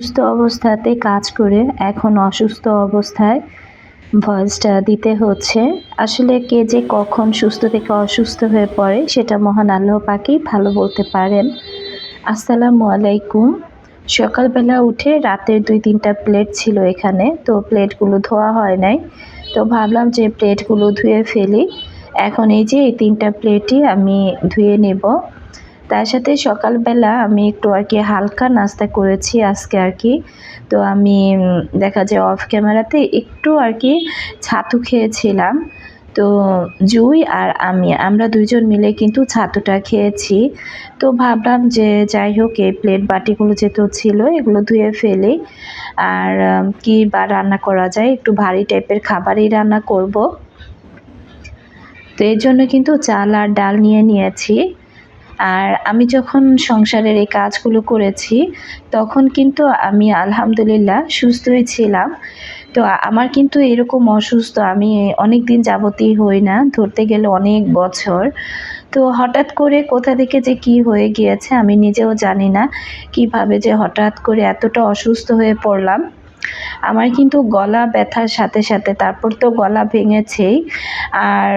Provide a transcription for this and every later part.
সুস্থ অবস্থাতে কাজ করে এখন অসুস্থ অবস্থায় ভয়েসটা দিতে হচ্ছে। আসলে কে যে কখন সুস্থ থেকে অসুস্থ হয়ে পড়ে সেটা মহান আল্লাহ পাকেই ভালো বলতে পারেন। আসসালামু আলাইকুম। সকালবেলা উঠে রাতের দুই তিনটা প্লেট ছিল এখানে, তো প্লেটগুলো ধোয়া হয় নাই। তো ভাবলাম যে প্লেটগুলো ধুয়ে ফেলি। এখন এই যে এই তিনটা প্লেটই আমি ধুয়ে নেব। তার সাথে সকালবেলা আমি একটু আর কি হালকা নাস্তা করেছি আজকে আর কি। তো আমি দেখা যায় অফ ক্যামেরাতে একটু আর কি ছাতু খেয়েছিলাম। তো জুই আর আমি, আমরা দুইজন মিলে কিন্তু ছাতুটা খেয়েছি। তো ভাবলাম যে যাই হোক, এই প্লেট বাটিগুলো যেহেতু ছিল, এগুলো ধুয়ে ফেলি। আর কি বা রান্না করা যায়, একটু ভারী টাইপের খাবারই রান্না করব। তো এর জন্য কিন্তু চাল আর ডাল নিয়ে নিয়েছি। আর আমি যখন সংসারের এই কাজগুলো করেছি, তখন কিন্তু আমি আলহামদুলিল্লাহ সুস্থই ছিলাম। তো আমার কিন্তু এরকম অসুস্থ, আমি অনেক দিন যাবতই হই না, ধরতে গেলে অনেক বছর। তো হঠাৎ করে কোথা থেকে যে কি হয়ে গিয়েছে আমি নিজেও জানি না, কীভাবে যে হঠাৎ করে এতটা অসুস্থ হয়ে পড়লাম। আমার কিন্তু গলা ব্যথার সাথে সাথে, তারপর তো গলা ভেঙেছেই। আর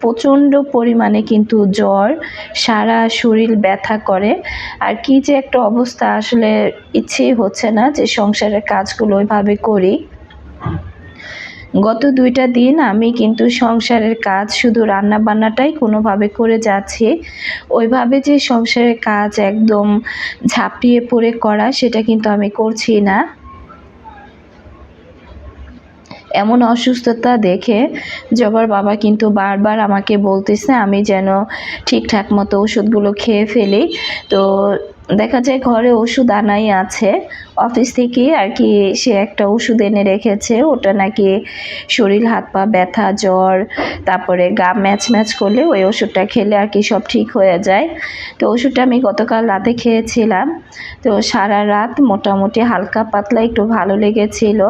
প্রচণ্ড পরিমাণে কিন্তু জ্বর, সারা শরীর ব্যথা করে। আর কি যে একটা অবস্থা, আসলে ইচ্ছেই হচ্ছে না যে সংসারের কাজগুলো ওইভাবে করি। গত দুইটা দিন আমি কিন্তু সংসারের কাজ, শুধু রান্না বান্নাটাই কোনোভাবে করে যাচ্ছি। ওইভাবে যে সংসারের কাজ একদম ঝাঁপিয়ে পড়ে করা, সেটা কিন্তু আমি করছি না। এমন অসুস্থতা দেখে জবার বাবা কিন্তু বারবার আমাকে বলতেছে, আমি যেন ঠিকঠাক মতো ওষুধগুলো খেয়ে ফেলি। তো দেখা যায় ঘরে ওষুধ আনাই আছে। অফিস থেকে আর কি সে একটা ওষুধ এনে রেখেছে। ওটা নাকি শরীর, হাত পা ব্যথা, জ্বর, তারপরে গা ম্যাচ ম্যাচ করলে ওই ওষুধটা খেলে আর কি সব ঠিক হয়ে যায়। তো ওষুধটা আমি গতকাল রাতে খেয়েছিলাম। তো সারা রাত মোটামুটি হালকা পাতলা একটু ভালো লেগেছিল।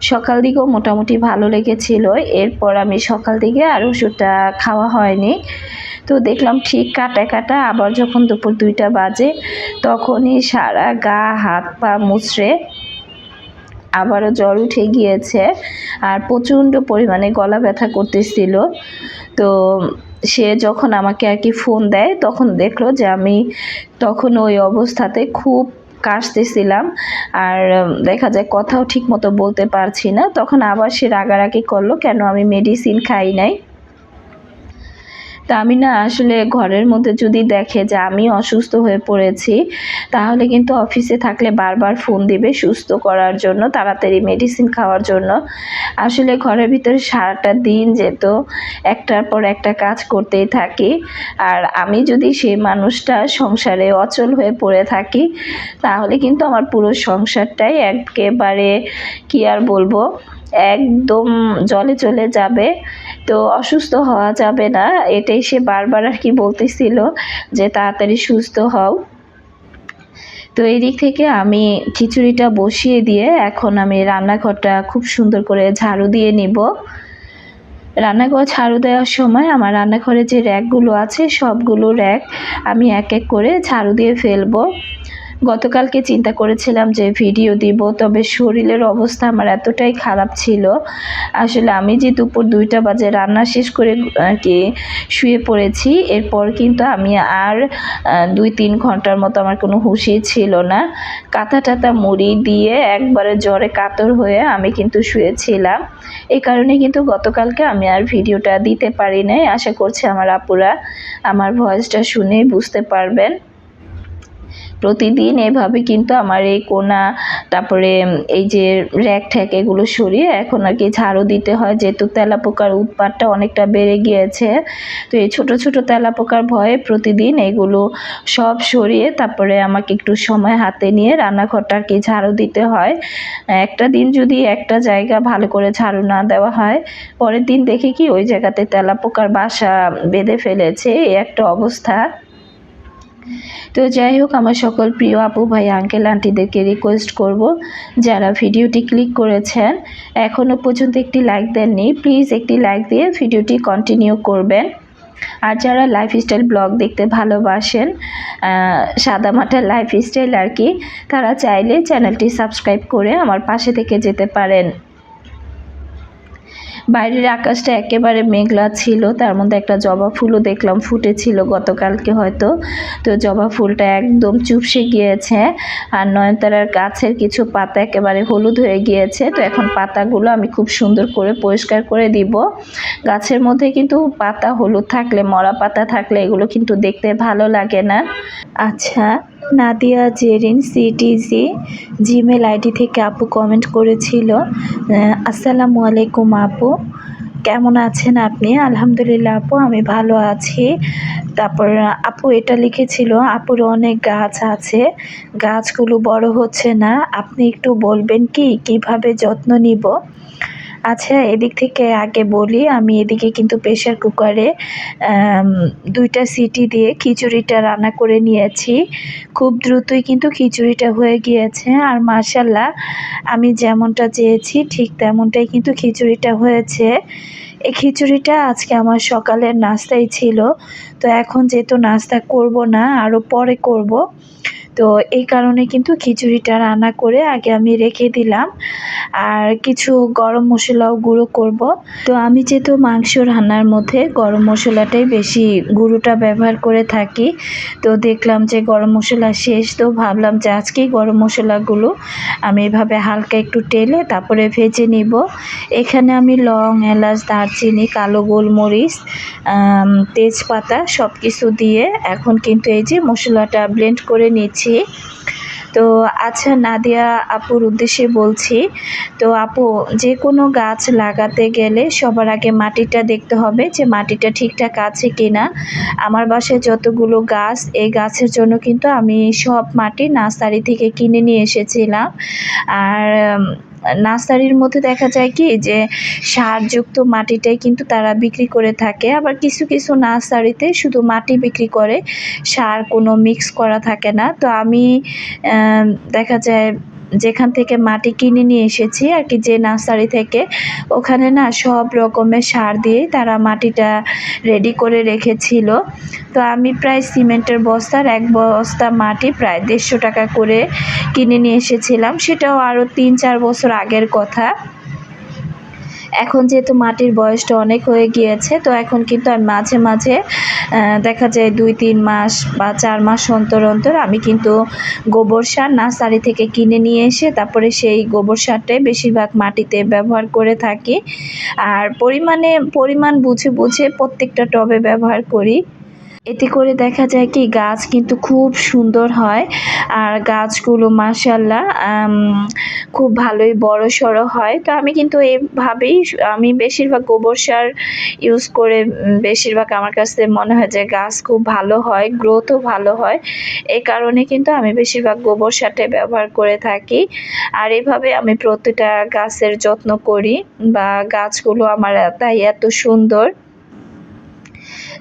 সকাল দিকেও মোটামুটি ভালো লেগেছিল। এরপর আমি সকাল দিকে আর ওষুধটা খাওয়া হয়নি। তো দেখলাম ঠিক কাটা কাটা, আবার যখন দুপুর দুইটা বাজে, তখনই সারা গা, হাত, পা মুচড়ে আবারও জ্বর উঠে গিয়েছে আর প্রচণ্ড পরিমাণে গলা ব্যথা করতেছিল। তো সে যখন আমাকে আর কি ফোন দেয়, তখন দেখল যে আমি তখন ওই অবস্থাতে খুব কাশতেছিলাম আর দেখা যায় কথাও ঠিক মতো বলতে পারছি না। তখন আবার সে রাগারাগি করল, কেন আমি মেডিসিন খাই নাই? তা আমি না আসলে ঘরের মধ্যে যদি দেখে যে আমি অসুস্থ হয়ে পড়েছি, তাহলে কিন্তু অফিসে থাকলে বারবার ফোন দিবে সুস্থ করার জন্য, তাড়াতাড়ি মেডিসিন খাওয়ার জন্য। আসলে ঘরের ভিতরে সারাটা দিন যেত, একটার পর একটা কাজ করতেই থাকি। আর আমি যদি সেই মানুষটা সংসারে অচল হয়ে পড়ে থাকি, তাহলে কিন্তু আমার পুরো সংসারটাই একেবারে, কি আর বলব? একদম জলে চলে যাবে, তো অসুস্থ হওয়া যাবে না। এটাই সে বারবার আর কি বলতেছিল যে তাড়াতাড়ি সুস্থ হও। তো এই দিক থেকে আমি খিচুড়িটা বসিয়ে দিয়ে এখন আমি রান্নাঘরটা খুব সুন্দর করে ঝাড়ু দিয়ে নিব। রান্নাঘর ঝাড়ু দেওয়ার সময় আমার রান্নাঘরে যে র্যাকগুলো আছে সবগুলো র্যাক আমি এক এক করে ঝাড়ু দিয়ে ফেলব। গতকালকে চিন্তা করেছিলাম যে ভিডিও দিব, তবে শরীরের অবস্থা আমার এতটাই খারাপ ছিল। আসলে আমি যে দুপুর দুইটা বাজে রান্না শেষ করে কি শুয়ে পড়েছি, এরপর কিন্তু আমি আর দুই তিন ঘণ্টার মতো আমার কোনো হুশই ছিল না। কাঁথা টাতা মুড়ি দিয়ে একবারে জ্বরে কাতর হয়ে আমি কিন্তু শুয়েছিলাম। এই কারণে কিন্তু গতকালকে আমি আর ভিডিওটা দিতে পারি নাই। আশা করছি আমার আপুরা আমার ভয়েসটা শুনেই বুঝতে পারবেন। প্রতিদিন এভাবে কিন্তু আমার এই কোনা, তারপরে এই যে র্যাক ঠ্যাক এগুলো সরিয়ে এখন আর কি ঝাড়ু দিতে হয়। যেহেতু তেলাপোকার উৎপাতটা অনেকটা বেড়ে গিয়েছে, তো এই ছোট ছোট তেলাপোকার ভয়ে প্রতিদিন এগুলো সব সরিয়ে তারপরে আমাকে একটু সময় হাতে নিয়ে রান্নাঘরটা আর কি ঝাড়ু দিতে হয়। একটা দিন যদি একটা জায়গা ভালো করে ঝাড়ু না দেওয়া হয়, পরের দিন দেখি কি ওই জায়গাতে তেলাপোকার বাসা বেঁধে ফেলেছে। এই একটা অবস্থা। তো যাই হোক, আমার সকল প্রিয় আপু ভাই আঙ্কেল আন্টিদেরকে রিকোয়েস্ট করব যারা ভিডিওটি ক্লিক করেছেন এখনও পর্যন্ত একটি লাইক দেননি প্লিজ একটি লাইক দিয়ে ভিডিওটি কন্টিনিউ করবেন। আর যারা লাইফস্টাইল ব্লগ দেখতে ভালোবাসেন সাদামাটা লাইফস্টাইল আর কি, তারা চাইলে চ্যানেলটি সাবস্ক্রাইব করে আমার পাশে থেকে যেতে পারেন। বাইরের আকাশটা একেবারে মেঘলা ছিল, তার মধ্যে একটা জবা ফুলও দেখলাম ফুটেছিল গতকালকে হয়তো। তো জবা ফুলটা একদম চুপসে গিয়েছে আর নয়নতারার গাছের কিছু পাতা একেবারে হলুদ হয়ে গিয়েছে। তো এখন পাতাগুলো আমি খুব সুন্দর করে পরিষ্কার করে দিব। গাছের মধ্যে কিন্তু পাতা হলুদ থাকলে, মরা পাতা থাকলে এগুলো কিন্তু দেখতে ভালো লাগে না। আচ্ছা Nadia Zerin, CTG, Gmail ID থেকে আপু কমেন্ট করেছিল আসসালামু আলাইকুম আপু, কেমন আছেন আপনি? আলহামদুলিল্লাহ আপু, আমি ভালো আছি। তারপর আপু এটা লিখেছিল, আপুর অনেক গাছ আছে, গাছগুলো বড় হচ্ছে না, আপনি একটু বলবেন কি? কীভাবে যত্ন নিব? আচ্ছা এদিক থেকে আগে বলি, আমি এদিকে কিন্তু প্রেশার কুকারে দুইটা সিটি দিয়ে খিচুড়িটা রান্না করে নিয়েছি। খুব দ্রুতই কিন্তু খিচুড়িটা হয়ে গিয়েছে আর মার্শাল্লাহ আমি যেমনটা চেয়েছি ঠিক তেমনটাই কিন্তু খিচুড়িটা হয়েছে। এই খিচুড়িটা আজকে আমার সকালের নাস্তাই ছিল, তো এখন যেহেতু নাস্তা করব না আরও পরে করব। তো এই কারণে কিন্তু খিচুড়িটা রান্না করে আগে আমি রেখে দিলাম। আর কিছু গরম মশলাও গুঁড়ো করব। তো আমি যেহেতু মাংস রান্নার মধ্যে গরম মশলাটাই বেশি গুঁড়োটা ব্যবহার করে থাকি, তো দেখলাম যে গরম মশলা শেষ, তো ভাবলাম যে আজকেই গরম মশলাগুলো আমি এভাবে হালকা একটু টেলে তারপরে ভেজে নিব। এখানে আমি লং, এলাচ, দারচিনি, কালো গোলমরিচ তেজপাতা সব কিছু দিয়ে এখন কিন্তু এই যে মশলাটা ব্লেন্ড করে নিচ্ছি। তো আচ্ছা নাদিয়া আপুর উদ্দেশ্যে বলছি। তো আপু, যে কোনো গাছ লাগাতে গেলে সবার আগে মাটিটা দেখতে হবে যে মাটিটা ঠিকঠাক আছে কি না আমার বাসায় যতগুলো গাছ, এই গাছের জন্য কিন্তু আমি সব মাটি নার্সারি থেকে কিনে নিয়ে এসেছিলাম। আর নার্সারির মধ্যে দেখা যায় কি যে সারযুক্ত মাটিটাই কিন্তু তারা বিক্রি করে থাকে। আবার কিছু কিছু নার্সারিতে শুধু মাটি বিক্রি করে সার কোনো মিক্স করা থাকে না। তো আমি দেখা যায় যেখান থেকে মাটি কিনে নিয়ে এসেছি আর কি, যে নার্সারি থেকে। ওখানে না সব রকমের সার দিয়ে তারা মাটিটা রেডি করে রেখেছিল। তো আমি প্রায় সিমেন্টের বস্তার এক বস্তা মাটি প্রায় দেড়শো টাকা করে কিনে নিয়ে এসেছিলাম। সেটাও আরও তিন চার বছর আগের কথা। এখন যেহেতু মাটির বয়সটা অনেক হয়ে গিয়েছে, তো এখন কিন্তু আমি মাঝে মাঝে দেখা যায় দুই, তিন মাস বা চার মাস অন্তর অন্তর আমি কিন্তু গোবর সার নার্সারি থেকে কিনে নিয়ে এসে তারপরে সেই গোবর সারটাই বেশিরভাগ মাটিতে ব্যবহার করে থাকি। আর পরিমাণে, পরিমাণ বুঝে বুঝে প্রত্যেকটা টবে ব্যবহার করি। এতে করে দেখা যায় কি গাছ কিন্তু খুব সুন্দর হয়। আর গাছগুলো মাসাল্লাহ খুব ভালোই বড় সড়ো হয়। তো আমি কিন্তু এইভাবেই আমি বেশিরভাগ গোবর সার ইউজ করে বেশিরভাগ আমার কাছে মনে হয় যে গাছ খুব ভালো হয় গ্রোথও ভালো হয়। এই কারণে কিন্তু আমি বেশিরভাগ গোবর সারটাই ব্যবহার করে থাকি। আর এভাবে আমি প্রতিটা গাছের যত্ন করি বা গাছগুলো আমার তাই এত সুন্দর।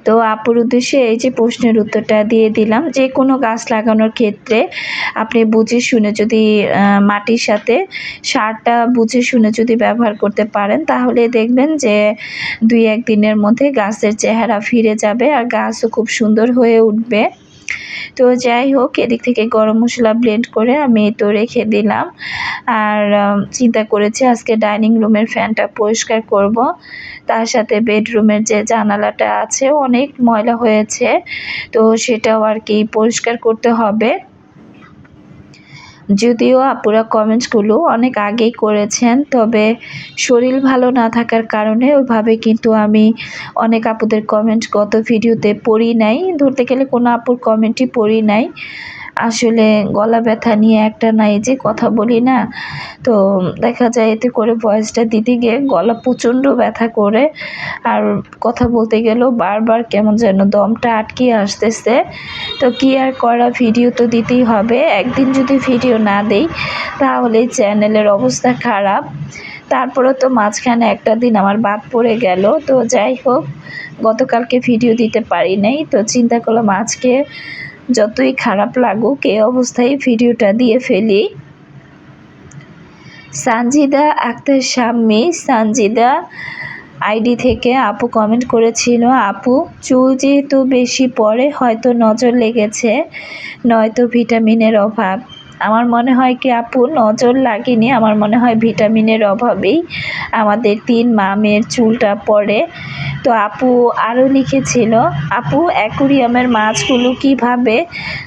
তো আপুর উদ্দেশ্যে এই যে প্রশ্নের উত্তরটা দিয়ে দিলাম, যে কোনো গাছ লাগানোর ক্ষেত্রে আপনি বুঝে শুনে যদি মাটির সাথে সারটা বুঝে শুনে যদি ব্যবহার করতে পারেন, তাহলে দেখবেন যে দুই এক দিনের মধ্যে গাছের চেহারা ফিরে যাবে আর গাছও খুব সুন্দর হয়ে উঠবে। তো যাই হোক, এদিক থেকে গরম মশলা ব্লেন্ড করে আমি তো রেখে দিলাম। আর চিন্তা করেছি আজকে ডাইনিং রুমের ফ্যানটা পরিষ্কার করব। তার সাথে বেডরুমের যে জানালাটা আছে, অনেক ময়লা হয়েছে। তো সেটাও আর কি পরিষ্কার করতে হবে। যদিও আপুরা কমেন্টসগুলো অনেক আগেই করেছেন, তবে শরীর ভালো না থাকার কারণে ওইভাবে কিন্তু আমি অনেক আপুদের কমেন্ট গত ভিডিওতে পড়ি নাই। ধরতে গেলে কোনো আপুর কমেন্টই পড়ি নাই। আসলে গলা ব্যথা নিয়ে একটা নাই যে কথা বলি না, তো দেখা যায় এতে করে ভয়েসটা দিতে গিয়ে গলা প্রচণ্ড ব্যথা করে। আর কথা বলতে গেলেও বারবার কেমন যেন দমটা আটকে আসতেছে। তো কি আর করা, ভিডিও তো দিতেই হবে। একদিন যদি ভিডিও না দেই, তাহলে চ্যানেলের অবস্থা খারাপ। তারপরে তো মাঝখানে একটা দিন আমার বাদ পড়ে গেল। তো যাই হোক, গতকালকে ভিডিও দিতে পারি নাই। তো চিন্তা করলাম আজকে যতই খারাপ লাগুক, এ অবস্থায় ভিডিওটা দিয়ে ফেলি। সানজিদা আক্তার সাম্মি সানজিদা আইডি থেকে আপু কমেন্ট করেছিল, আপু, চুল যেহেতু বেশি পরে, হয়তো নজর লেগেছে, নয়তো ভিটামিনের অভাব। আমার মনে হয় কি আপু, নজর লাগেনি। আমার মনে হয় ভিটামিনের অভাবেই আমাদের তিন মামের চুলটা পড়ে। তো আপু আরও লিখেছিল, আপু, অ্যাকুরিয়ামের মাছগুলো কীভাবে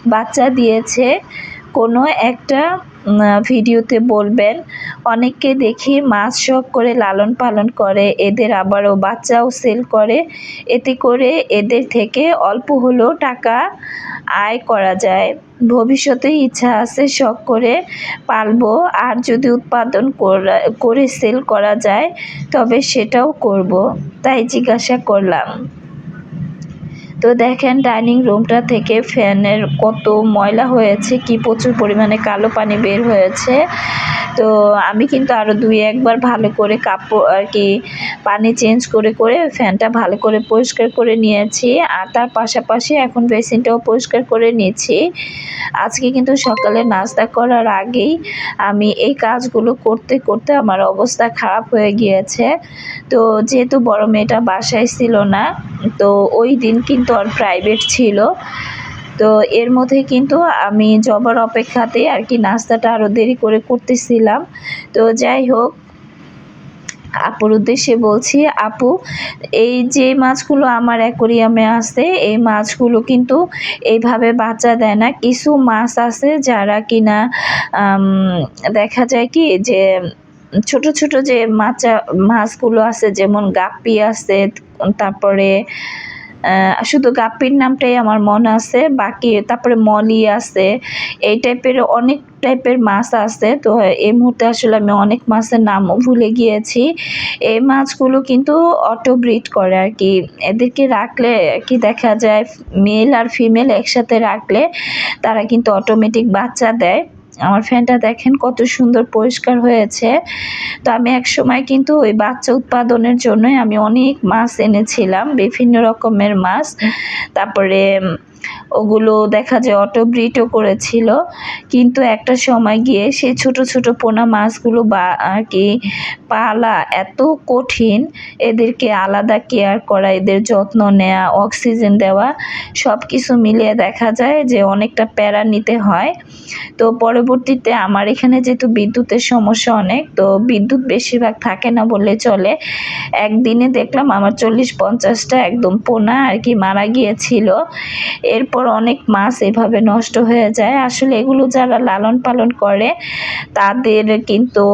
বাচ্চা দিয়েছে? কোনো একটা ভিডিওতে বলবেন, অনেককে দেখি মাছ শখ করে লালন পালন করে, এদের আবারও বাচ্চাও সেল করে, এতে করে এদের থেকে অল্প হলেও টাকা আয় করা যায়। ভবিষ্যতে ইচ্ছা আছে শখ করে পালবো, আর যদি উৎপাদন করে সেল করা যায়, তবে সেটাও করব। তাই জিজ্ঞাসা করলাম। তো দেখেন, ডাইনিং রুমটা থেকে ফ্যানের কত ময়লা হয়েছে, কি প্রচুর পরিমাণে কালো পানি বের হয়েছে। তো আমি কিন্তু আরও দুই একবার ভালো করে কাপড় আর কি পানি চেঞ্জ করে করে ফ্যানটা ভালো করে পরিষ্কার করে নিয়েছি। আর তার পাশাপাশি এখন বেসিনটাও পরিষ্কার করে নিয়েছি। আজকে কিন্তু সকালে নাস্তা করার আগেই আমি এই কাজগুলো করতে করতে আমার অবস্থা খারাপ হয়ে গিয়েছে। তো যেহেতু বড় মেয়েটা বাসায় ছিল না, তো ওই দিন কিন্তু আর প্রাইভেট ছিল। তো এর মধ্যে কিন্তু আমি জবার অপেক্ষাতে আর কি নাস্তাটা আরও দেরি করে করতেছিলাম। তো যাই হোক, আপুর উদ্দেশ্যে বলছি, আপু, এই যে মাছগুলো আমার অ্যাকোরিয়ামে আছে, এই মাছগুলো কিন্তু এইভাবে বাচ্চা দেয় না। কিছু মাছ আছে যারা কিনা দেখা যায় কি যে ছোট ছোট যে মাচা, মাছগুলো আছে, যেমন গাপ্পি আছে, তারপরে শুধু গাপ্পির নামটাই আমার মনে আছে, বাকি তারপরে মলি আছে, এই টাইপের অনেক টাইপের মাছ আছে। তো এই মুহূর্তে আসলে আমি অনেক মাছের নামও ভুলে গিয়েছি। এই মাছগুলো কিন্তু অটো ব্রিড করে আর কি। এদেরকে রাখলে কি দেখা যায় মেল আর ফিমেল একসাথে রাখলে তারা কিন্তু অটোমেটিক বাচ্চা দেয়। আমার ফ্যানটা দেখেন কত সুন্দর পরিষ্কার হয়েছে। তো আমি এক সময় কিন্তু ওই বাচ্চা উৎপাদনের জন্যই আমি অনেক মাছ এনেছিলাম, বিভিন্ন রকমের মাছ। তারপরে ওগুলো দেখা যায় অটো ব্রিডও করেছিল। কিন্তু একটা সময় গিয়ে সেই ছোট ছোট পোনা মাছগুলো বা আর কি পালা এত কঠিন, এদেরকে আলাদা কেয়ার করা, এদের যত্ন নেওয়া অক্সিজেন দেওয়া সব কিছু মিলিয়ে দেখা যায় যে অনেকটা প্যারা নিতে হয়। তো পরবর্তীতে আমার এখানে যেহেতু বিদ্যুতের সমস্যা অনেক, তো বিদ্যুৎ বেশিরভাগ থাকে না বললে চলে। একদিনে দেখলাম আমার চল্লিশ পঞ্চাশটা একদম পোনা আর কি মারা গিয়েছিল। এরপর অনেক মাছ এভাবে নষ্ট হয়ে যায়। আসলে এগুলো যারা লালন পালন করে, তাদের কিন্তু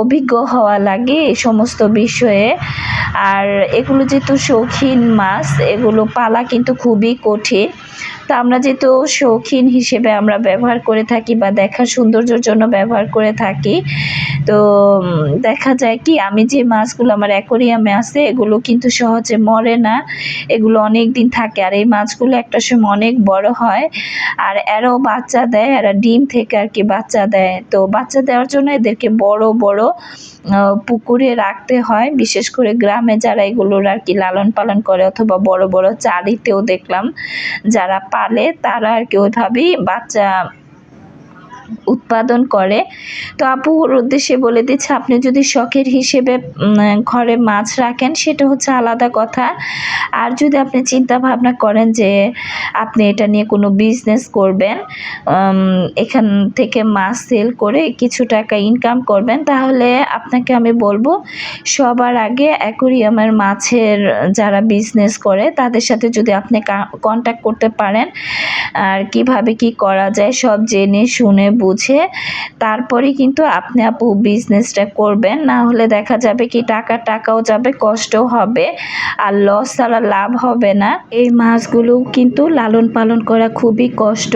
অভিজ্ঞ হওয়া লাগে এই সমস্ত বিষয়ে। আর এগুলো যেহেতু শৌখিন মাছ, এগুলো পালা কিন্তু খুবই কঠিন। তা আমরা যেহেতু শৌখিন হিসেবে আমরা ব্যবহার করে থাকি বা দেখার সৌন্দর্যের জন্য ব্যবহার করে থাকি, তো দেখা যায় কি, আমি যে মাছগুলো আমার অ্যাকোরিয়ামে আছে, এগুলো কিন্তু সহজে মরে না। এগুলো অনেক দিন থাকে আর এই মাছগুলো একটা সময় অনেক বড় হয়। আর এরাও বাচ্চা দেয়, এরা ডিম থেকে আর কি বাচ্চা দেয়। তো বাচ্চা দেওয়ার জন্য এদেরকে বড় বড় পুকুরে রাখতে হয়। বিশেষ করে গ্রামে যারা এগুলোর আর কি লালন পালন করে অথবা বড় বড় চারিতেও দেখলাম, যারা পালে তারা আর কি ওইভাবেই বাচ্চা উৎপাদন করে। তো আপু ওর উদ্দেশ্যে বলে দিচ্ছে, আপনি যদি শখের হিসেবে ঘরে মাছ রাখেন, সেটা হচ্ছে আলাদা কথা। আর যদি আপনি চিন্তা ভাবনা করেন যে আপনি এটা নিয়ে কোনো বিজনেস করবেন এখান থেকে মাছ সেল করে কিছু টাকা ইনকাম করবেন, তাহলে আপনাকে আমি বলব, সবার আগে অ্যাকোরিয়ামের মাছের যারা বিজনেস করে, তাদের সাথে যদি আপনি কন্ট্যাক্ট করতে পারেন, আর কীভাবে কি করা যায়, সব জেনে শুনে বুঝে তারপরে কিন্তু আপনি আপু বিজনেসটা করবেন। না হলে দেখা যাবে কি টাকা, টাকাও যাবে কষ্ট হবে আর লস ছাড়া লাভ হবে না। এই মাছগুলো কিন্তু লালন পালন করা খুবই কষ্ট।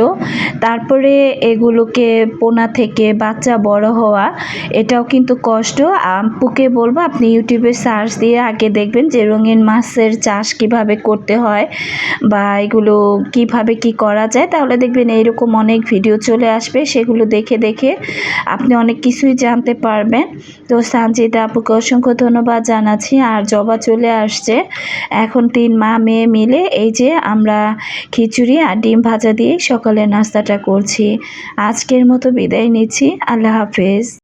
তারপরে এগুলোকে পোনা থেকে বাচ্চা বড় হওয়া, এটাও কিন্তু কষ্ট। আপুকে বলব আপনি ইউটিউবে সার্চ দিয়ে আগে দেখবেন যে রঙিন মাছের চাষ কীভাবে করতে হয় বা এগুলো কীভাবে কি করা যায়। তাহলে দেখবেন এইরকম অনেক ভিডিও চলে আসবে। সেগুলো দেখে দেখে আপনি অনেক কিছুই জানতে পারবেন। তো সানজিদা আপুকে অসংখ্য ধন্যবাদ জানাচ্ছি। আর জবা চলে আসছে। এখন তিন মা মেয়ে মিলে এই যে আমরা খিচুড়ি আর ডিম ভাজা দিয়ে সকালে নাস্তাটা করছি। আজকের মতো বিদায় নিচ্ছি। আল্লাহ হাফেজ।